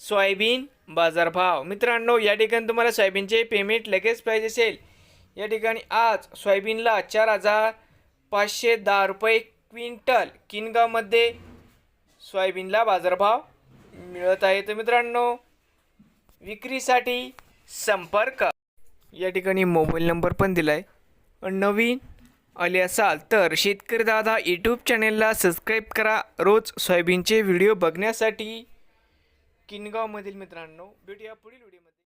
Soybean बाजारभाव. मित्रांनो या ठिकाणी तुम्हाला सोयाबीनचे पेमेंट लगेच पाहिजे असेल या ठिकाणी आज सोयाबीनला चार हजार पाचशे दहा रुपये क्विंटल किनगावमध्ये सोयाबीनला बाजारभाव मिळत आहे. तर मित्रांनो विक्रीसाठी संपर्क. या ठिकाणी मोबाईल नंबर पण दिला आहे नवीन आले असाल तर शेतकरी दादा यूट्यूब चॅनेलला सबस्क्राईब करा. रोज सोयाबीनचे व्हिडिओ बघण्यासाठी. किनगावमधील मित्रांनो भेटूया पुढील व्हिडिओमध्ये.